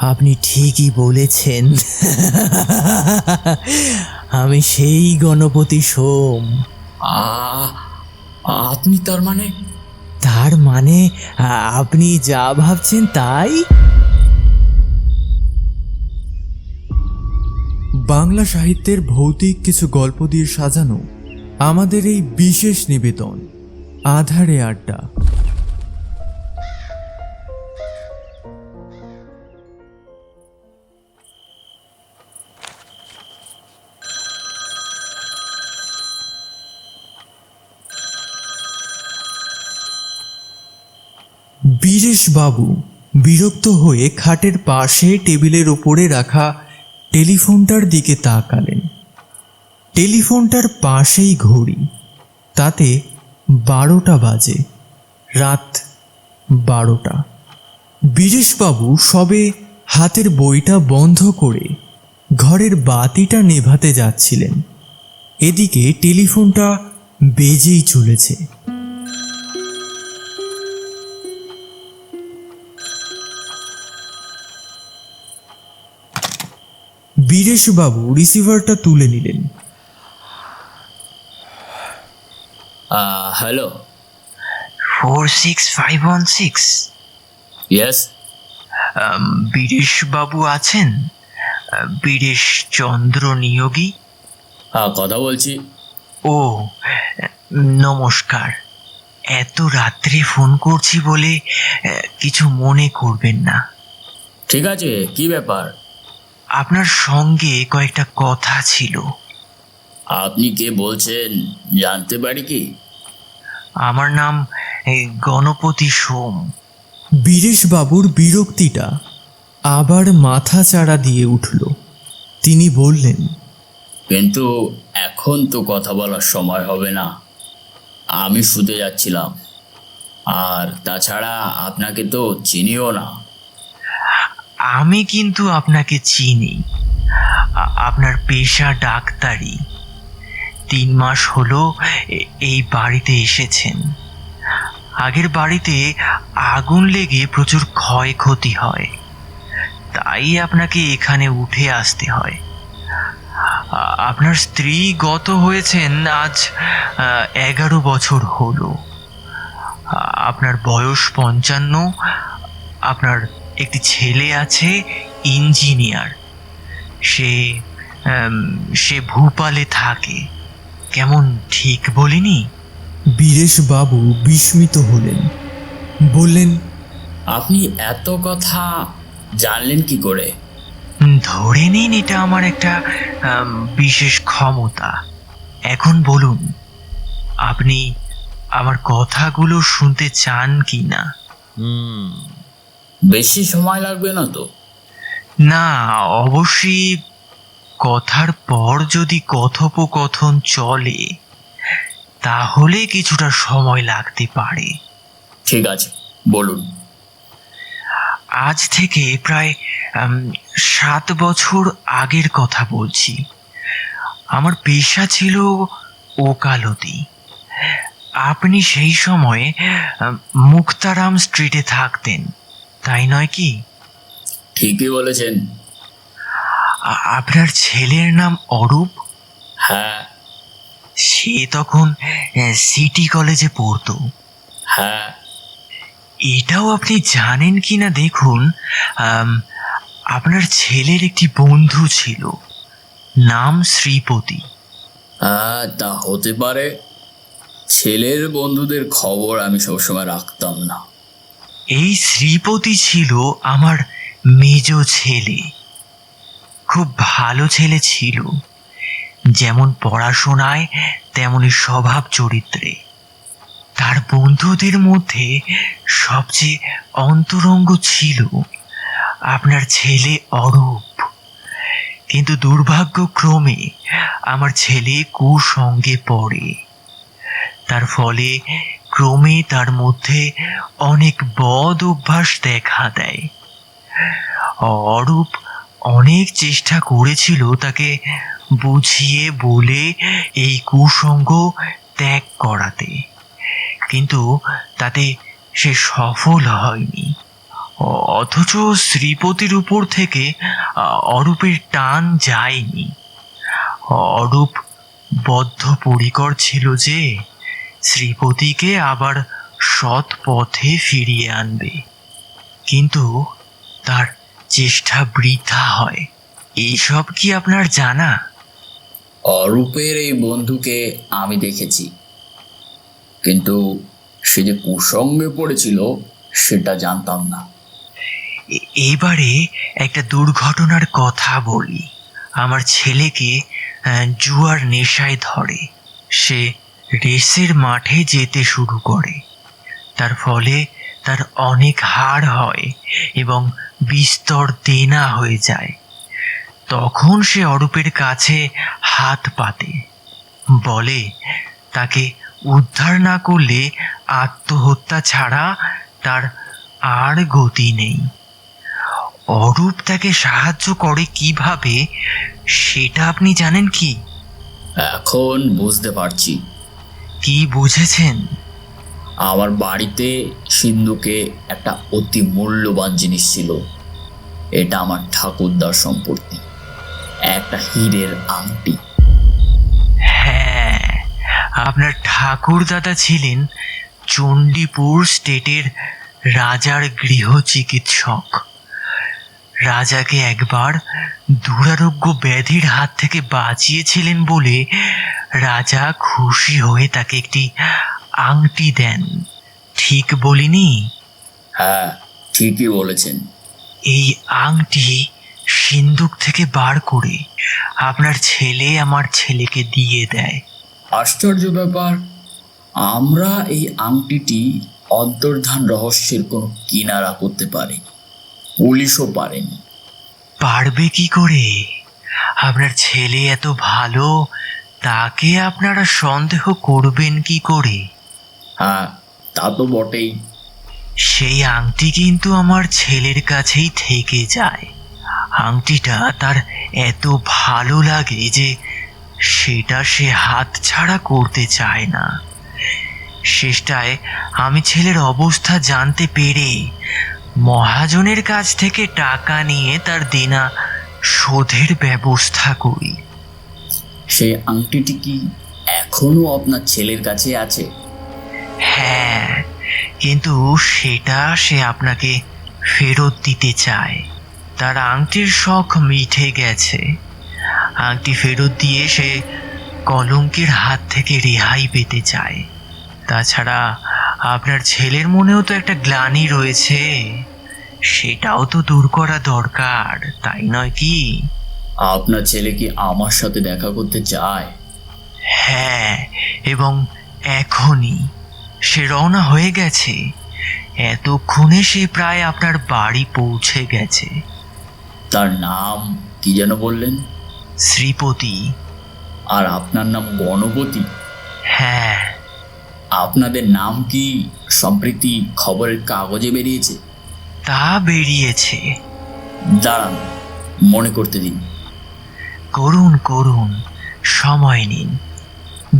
আপনি ঠিকই বলেছেন। আমি সেই গণপতি সোম। আপনি তার মানে? তার মানে আপনি যা ভাবছেন তাই? বাংলা সাহিত্যের ভৌতিক কিছু গল্প দিয়ে সাজানো আমাদের এই বিশেষ নিবেদন আধারে আড্ডা। বাবু, বিরক্ত হয়ে খাটের পাশে টেবিলের ওপরে রাখা টেলিফোনটার দিকে তাকালেন। টেলিফোনটার পাশেই ঘড়ি, তাতে বারোটা বাজে, রাত বারোটা। বীরেশবাবু সবে হাতের বইটা বন্ধ করে ঘরের বাতিটা নেভাতে যাচ্ছিলেন। এদিকে টেলিফোনটা বেজেই চলেছে। বীরেশবাবু রিসিভারটা তুলে নিলেন। Hello. Four six five one six yes Biresh বাবু আছেন? বীরেশ চন্দ্র নিয়োগী? হ্যাঁ কথা বলছি। ও নমস্কার। এত রাত্রে ফোন করছি বলে কিছু মনে করবেন না। ঠিক আছে কি ব্যাপার? আপনার সঙ্গে কয়েকটা কথা ছিল। আপনি কে বলছেন? জানতে পারি কি? আমার নাম এই, গণপতি সোম। বীরেশবাবুর বিরক্তিটা আবার মাথা চাড়া দিয়ে উঠল। তিনি বললেন কিন্তু এখন তো কথা বলার সময় হবে না। আমি শুতে যাচ্ছিলাম। আর তাছাড়া আপনাকে তো চিনিও না। আমি কিন্তু আপনাকে চিনি। আপনার পেশা ডাক্তারি। তিন মাস হলো এই বাড়িতে এসেছেন। আগের বাড়িতে আগুন লেগে প্রচুর ক্ষয়ক্ষতি হয়। তাই আপনাকে এখানে উঠে আসতে হয়। আপনার স্ত্রী গত হয়েছেন আজ এগারো বছর হলো। আপনার বয়স পঞ্চান্ন, আপনার একটি ছেলে আছে ইঞ্জিনিয়ার। সে সে ভূপালে থাকে। কেমন ঠিক বলিনি? বীরেশবাবু বিস্মিত হলেন। বললেন আপনি এত কথা জানলেন কি করে? ধরে নিন এটা আমার একটা বিশেষ ক্ষমতা। এখন বলুন আপনি আমার কথাগুলো শুনতে চান কি না বেশি সময় লাগবে না তো? না অবশ্যই কথার পর যদি কথোপকথন চলে তাহলে কিছুটা সময় লাগতে পারে। ঠিক আছে বলুন। আজ থেকে প্রায় উম, সাত বছর আগের কথা বলছি। আমার পেশা ছিল ওকালতি। আপনি সেই সময়ে মুক্তারাম স্ট্রিটে থাকতেন। তাই নয় কি? ঠিকই বলেছেন। আ- আপনার ছেলের নাম অরূপ? হ্যাঁ। সে তখন আহ, সিটি কলেজে পড়তো। হ্যাঁ। এটাও আপনি জানেন কি না দেখুন আম, আপনার ছেলের একটি বন্ধু ছিল নাম শ্রীপতি। হ্যাঁ তা হতে পারে ছেলের বন্ধুদের খবর আমি সবসময় রাখতাম না। এই শ্রীপতি ছিল আমার মেজ ছেলে। খুব ভালো ছেলে ছিল। যেমন পড়াশোনায়, তেমনি স্বভাব চরিত্রে। তার বন্ধুদের মধ্যে সবচেয়ে অন্তরঙ্গ ছিল আপনার ছেলে অরূপ। কিন্তু দুর্ভাগ্যক্রমে আমার ছেলে কুসঙ্গে পড়ে। তার ফলে ক্রমে তার মধ্যে অনেক বদ অভ্যাস দেখা দেয়। অরূপ অনেক চেষ্টা করেছিল তাকে বুঝিয়ে বলে এই কুসঙ্গ ত্যাগ করাতে। কিন্তু তাতে সে সফল হয়নি। অথচ শ্রীপতির উপর থেকে অরূপের টান যায়নি। অরূপ বদ্ধপরিকর ছিল যে শ্রীপতিকে আবার সৎ পথে ফিরিয়ে আনবে। কিন্তু তার চেষ্টা বৃথা হয়। এইসব কি আপনার জানা? অরূপের এই বন্ধুকে আমি দেখেছি। কিন্তু সে যে কুসঙ্গে পড়েছিল সেটা জানতাম না। এ- এবারে একটা দুর্ঘটনার কথা বলি। আমার ছেলেকে জুয়ার নেশায় ধরে। সে রেসের মাঠে যেতে শুরু করে। তার ফলে তার অনেক হার হয় এবং বিস্তর দেনা হয়ে যায়। তখন সে অরূপের কাছে হাত পাতে। বলে, তাকে উদ্ধার না করলে আত্মহত্যা ছাড়া তার আর গতি নেই। অরূপ তাকে সাহায্য করে কীভাবে, সেটা আপনি জানেন কি? এখন বুঝতে পারছি। কি বুঝেছেন? আমার বাড়িতে সিন্ধুকে একটা অতি মূল্যবান জিনিস ছিল। এটা আমার ঠাকুরদার সম্পত্তি। একটা হীরের আংটি। হ্যাঁ আপনার ঠাকুর দাদা ছিলেন চণ্ডীপুর স্টেটের রাজার গৃহ চিকিৎসক। রাজাকে একবার দুরারোগ্য ব্যাধির হাত থেকে বাঁচিয়েছিলেন বলে রাজা খুশি হয়ে তাকে একটি আংটি দেন। ঠিক বলিনি? হ্যাঁ ঠিকই বলেছেন। এই আংটি সিন্দুক থেকে বার করে আপনার ছেলে আমার ছেলেকে দিয়ে দেয়। আশ্চর্য ব্যাপার আমরা এই আংটিটি অন্তর্ধান রহস্যের কোনো কিনারা করতে পারি। পুলিশও পারেনি। পারবে কি করে? আপনার ছেলে এত ভালো তাকে আপনারা সন্দেহ করবেন কি করে? হ্যাঁ তা তো বটেই। সেই আংটি কিন্তু আমার ছেলের কাছেই থেকে যায়। আংটিটা তার এত ভালো লাগে যে সেটা সে হাত ছাড়া করতে চায় না। শেষটায় আমি ছেলের অবস্থা জানতে পেরে মহাজনের কাছ থেকে টাকা নিয়ে তার দেনা শোধের ব্যবস্থা করি। সেই আংটিটি কি এখনও আপনার ছেলের কাছে আছে? হ্যাঁ কিন্তু সেটা সে আপনাকে ফেরত দিতে চায়। তার আংটির শখ মিঠে গেছে। আংটি ফেরত দিয়ে সে কলঙ্কের হাত থেকে রেহাই পেতে চায়। তাছাড়া আপনার ছেলের মনেও তো একটা গ্লানি রয়েছে। সেটাও তো দূর করা দরকার তাই নয় কি? আপনার ছেলে কি আমার সাথে দেখা করতে চায়? হ্যাঁ এবং এখনই। সে রওনা হয়ে গেছে। এতক্ষণে সে প্রায় আপনার বাড়ি পৌঁছে গেছে। তার নাম কি যেন বললেন? শ্রীপতি। আর আপনার নাম গণপতি? হ্যাঁ আপনাদের নাম কি সম্প্রতি খবরের কাগজে বেরিয়েছে? তা বেরিয়েছে। দাঁড়ান মনে করতে দিন। করুন করুন সময় নিন।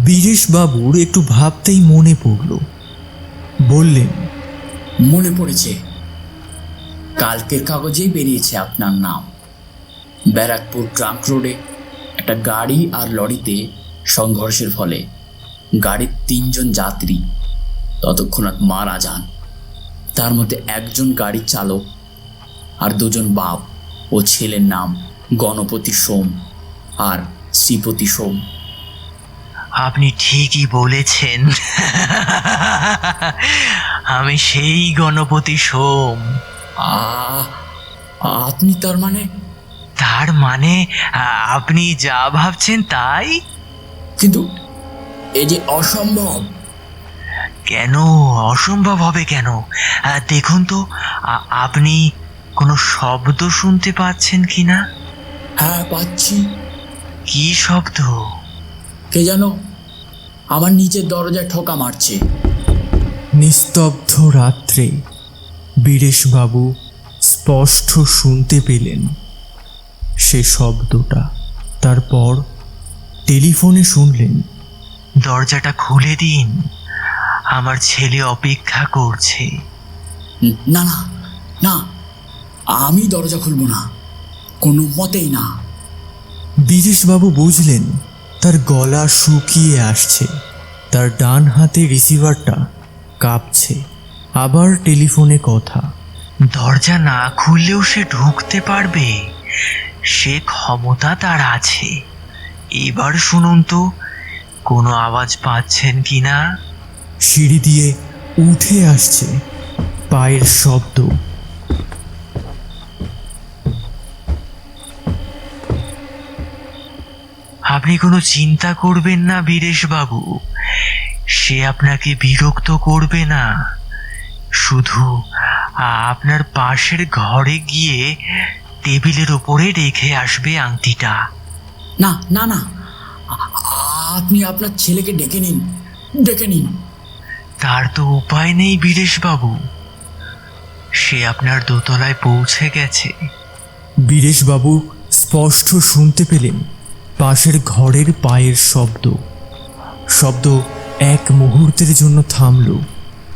বীরেশবাবুর একটু ভাবতেই মনে পড়ল। বললেন মনে পড়েছে। কালকের কাগজেই বেরিয়েছে আপনার নাম। ব্যারাকপুর ট্রাঙ্ক রোডে একটা গাড়ি আর লরিতে সংঘর্ষের ফলে গাড়ির তিনজন যাত্রী ততক্ষণাৎ মারা যান। তার মধ্যে একজন গাড়ির চালক আর দুজন বাপ ও ছেলের নাম গণপতি সোম আর শ্রীপতি সোম। আপনি ঠিকই বলেছেন। আমি সেই গণপতি সোম। আপনি তার মানে? তার মানে আপনি যা ভাবছেন তাই? কিন্তু এ যে অসম্ভব। কেন? অসম্ভব হবে কেন? দেখুন তো আপনি কোনো শব্দ শুনতে পাচ্ছেন কি না? হ্যাঁ পাচ্ছি। কি শব্দ? কে জানো? আমার নিচের দরজায় ঠোকা মারছে। নিস্তব্ধ রাত্রে বীরেশবাবু স্পষ্ট শুনতে পেলেন সে শব্দটা। তারপর টেলিফোনে শুনলেন। দরজাটা খুলে দিন। আমার ছেলে অপেক্ষা করছে। না না না আমি দরজা খুলব না। কোনো মতেই না। বীরেশবাবু বুঝলেন তার গলা শুকিয়ে আসছে। তার ডান হাতে রিসিভারটা কাঁপছে। আবার টেলিফোনে কথা। দরজা না খুললেও সে ঢুকতে পারবে। সে ক্ষমতা তার আছে। এবার শুনুন তো কোনো আওয়াজ পাচ্ছেন কি না? সিঁড়ি দিয়ে উঠে আসছে পায়ের শব্দ। আপনি কোনো চিন্তা করবেন না বীরেশ বাবু সে আপনাকে বিরক্ত করবে না। শুধু আপনার পাশের ঘরে গিয়ে টেবিলের ওপরে রেখে আসবে আংটিটা। না না না। আপনি আপনার ছেলেকে ডেকে নিন। ডেকে নিন। তার তো উপায় নেই বীরেশ বাবু সে আপনার দোতলায় পৌঁছে গেছে। বীরেশবাবু স্পষ্ট শুনতে পেলেন পাশের ঘরের পায়ের শব্দ। শব্দ এক মুহূর্তের জন্য থামল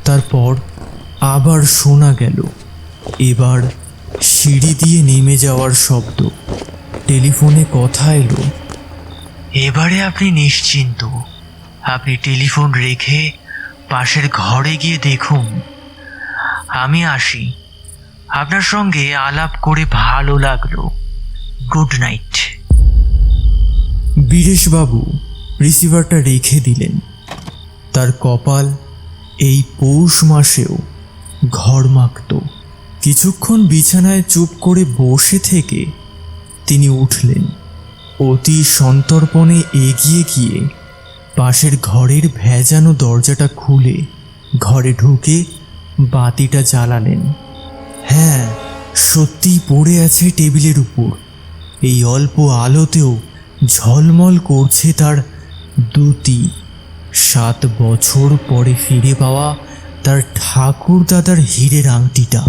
তারপর আবার শোনা গেল এবার সিঁড়ি দিয়ে নেমে যাওয়ার শব্দ। টেলিফোনে কথা এলো। এবারে আপনি নিশ্চিন্ত। আপনি টেলিফোন রেখে পাশের ঘরে গিয়ে দেখুন। আমি আসি। আপনার সঙ্গে আলাপ করে ভালো লাগল। Good night. বীরেশবাবু রিসিভারটা রেখে দিলেন। তার কপাল এই পৌষ মাসেও ঘরমাক্ত কিছুক্ষণ বিছানায় চুপ করে বসে থেকে তিনি উঠলেন। অতি সন্তর্পণে এগিয়ে গিয়ে পাশের ঘরের ভেজানো দরজাটা খুলে ঘরে ঢুকে বাতিটা জ্বালালেন। হ্যাঁ সত্যিই পড়ে আছে টেবিলের উপর। এই অল্প আলোতেও ঝলমল করছে তার দুটি, সাত বছর পরে ফিরে পাওয়া তার ঠাকুর দাদার হীরের আংটিটা।